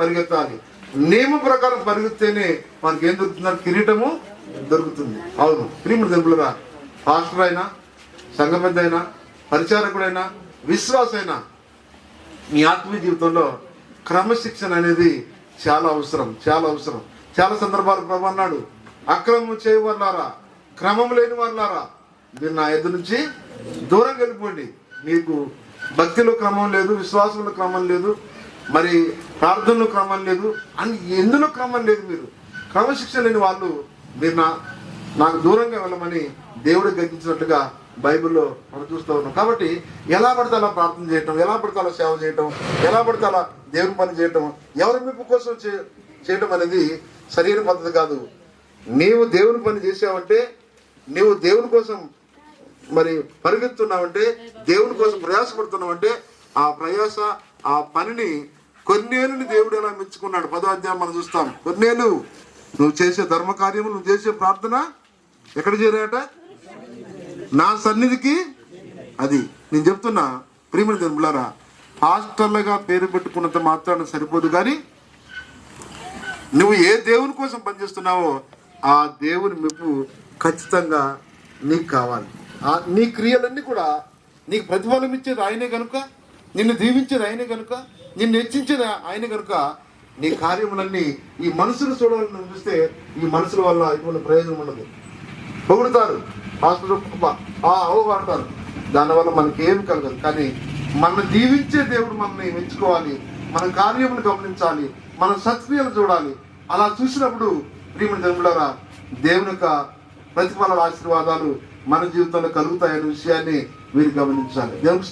పరిగెత్తాలి. నియమం ప్రకారం పరిగెత్తేనే మనకి ఏం దొరుకుతుందంటే కిరీటము దొరుకుతుంది. అవును. ప్రియముడు దెంపులుగా పాస్టర్ అయినా సంఘ పెద్ద అయినా పరిచారకుడైనా విశ్వాసైనా మీ ఆత్మీయ జీవితంలో క్రమశిక్షణ అనేది చాలా అవసరం చాలా అవసరం. చాలా సందర్భాలు ప్రభు అన్నాడు. అక్రమం చేయవర్లారా క్రమం లేని వారులారా మీరు నా ఎదురు నుంచి దూరం వెళ్ళిపోండి. మీకు భక్తిలో క్రమం లేదు విశ్వాసంలో క్రమం లేదు. మరి ప్రార్థనలో క్రమం లేదు. అని ఎందులో క్రమం లేదు మీరు? క్రమశిక్షణ లేని వాళ్ళు మీరు నా నాకు దూరంగా వెళ్ళమని దేవుడు గర్జించినట్టుగా బైబిల్లో మనం చూస్తూ ఉన్నాం. కాబట్టి ఎలా పడితే అలా ప్రార్థన చేయటం ఎలా పడితే అలా సేవ చేయటం ఎలా పడితే అలా దేవుని పని చేయటం ఎవరి మెప్పు కోసం చే- చేయటం అనేది సరైన పద్ధతి కాదు. నీవు దేవుని పని చేసావంటే నీవు దేవుని కోసం మరి పరిగెత్తున్నావంటే దేవుని కోసం ప్రయాసపడుతున్నావంటే ఆ ప్రయాస ఆ పనిని కొన్నేలుని దేవుడు ఎలా మెచ్చుకున్నాడు? పదో అధ్యాయం మనం చూస్తాం. కొన్నేళ్ళు నువ్వు చేసే ధర్మ నువ్వు చేసే ప్రార్థన ఎక్కడ చేరాట నా సన్నిధికి అది. నేను చెప్తున్నా ప్రియమైన జన్ములారా హాస్టల్గా పేరు పెట్టుకున్నంత మాత్రాన సరిపోదు కానీ నువ్వు ఏ దేవుని కోసం పనిచేస్తున్నావో ఆ దేవుని మెప్పు ఖచ్చితంగా నీకు కావాలి. ఆ నీ క్రియలన్నీ కూడా నీకు ప్రతిఫలం ఇచ్చేది ఆయనే కనుక నిన్ను దీవించేది ఆయన కనుక నిన్ను హెచ్చించేది ఆయన కనుక నీ కార్యములన్నీ ఈ మనుషులు చూడాలని చూస్తే ఈ మనసుల వల్ల ఇటువంటి ప్రయోజనం ఉండదు. పొగుడుతారు. హాస్పిటల్ అవగాడతారు దానివల్ల మనకి ఏమి కలగదు. కానీ మన దీవించే దేవుడు మనల్ని మెచ్చుకోవాలి. మన కార్యములు గమనించాలి. మన సత్క్రియలు చూడాలి. అలా చూసినప్పుడు ప్రియమణి దేవుడారా దేవుని యొక్క ప్రతిఫల ఆశీర్వాదాలు మన జీవితంలో కలుగుతాయనే విషయాన్ని మీరు గమనించాలి. దేవుని